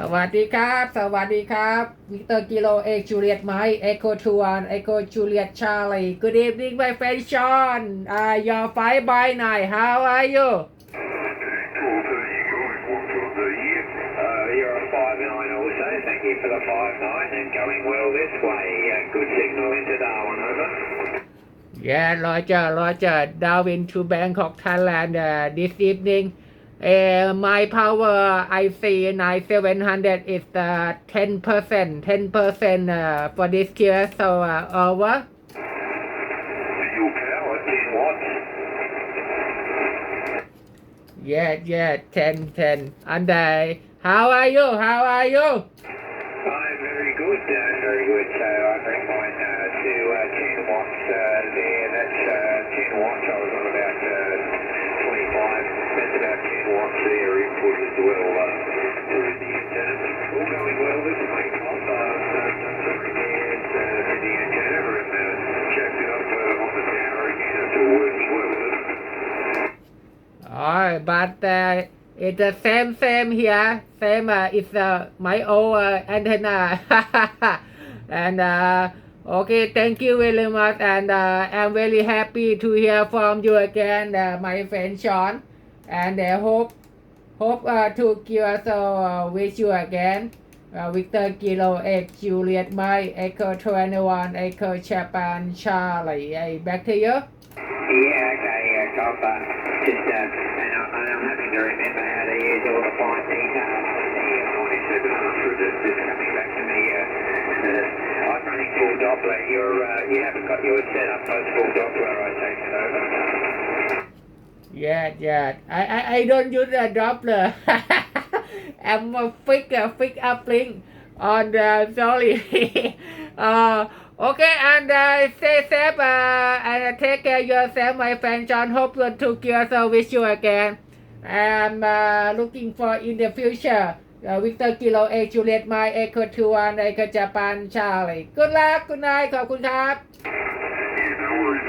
สวัสดีครับ สวัสดีครับวิกเตอร์กิโลเอกจูเลียตไมค์เอโคทูวันเอโคจูเลียตชาลี Good evening my friend Sean uh, your five by night how are you Thank you for the five nine and going well this way. Uh, good signal into Darwin. Over. Yeah Roger Roger Darwin to Bangkok Thailand uh, this evening uh, my power I see 9700 is uh, 10% 10% uh, for this year so uh, over yeah yeah 10 10 and uh, how are you how are you I'm very good. Uh, very good. So I bring mine uh, to uh, input well uh, through the. All going well this way, Tom. Uh, uh, to the antenna and uh, checked it up uh, on the tower again. It's all working well. Oh, but uh, it's the same same here. Same. Uh, it's uh, my old uh, antenna. and uh, okay, thank you very much. And uh, I'm very happy to hear from you again, uh, my friend Sean. And I hope hope uh, to cure so uh, wish you again. Uh, Victor Kilo X Juliet Mike Echo 21 Echo Japan Charlie. Hey, back to you. Yeah, okay, yeah, Cop. Uh, just, uh, and, I, and I'm having to remember how to use all the fine details the 9700 that's just coming back to me. Uh, uh, I'm running full Doppler. You're, uh, you haven't got yours set up as full Doppler. I take it over. Yeah, yeah. I, I, I don't use a Doppler. I'm a fix, uh, fix uplink on the, sorry. uh, okay, and uh, stay safe uh, and take care of yourself, my friend John. Hope you to cure so wish you again. I'm uh, looking for in the future. Uh, Victor Kilo A Juliet My Echo 21 Echo Japan Charlie. Good luck, good night, ขอบคุณครับ Yeah,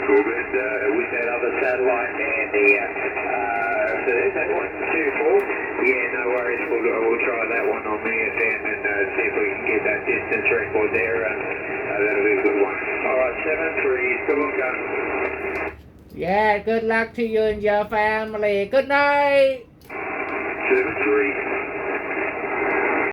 Corbett. Uh, with that other satellite and the, uh, uh, so there's that one, two, four. Yeah, no worries. We'll, go, we'll try that one on me and uh, see if we can get that distance record there. Uh, uh, that'll be a good one. All right, seven three. Still on go. Yeah, good luck to you and your family. Good night. Seven three.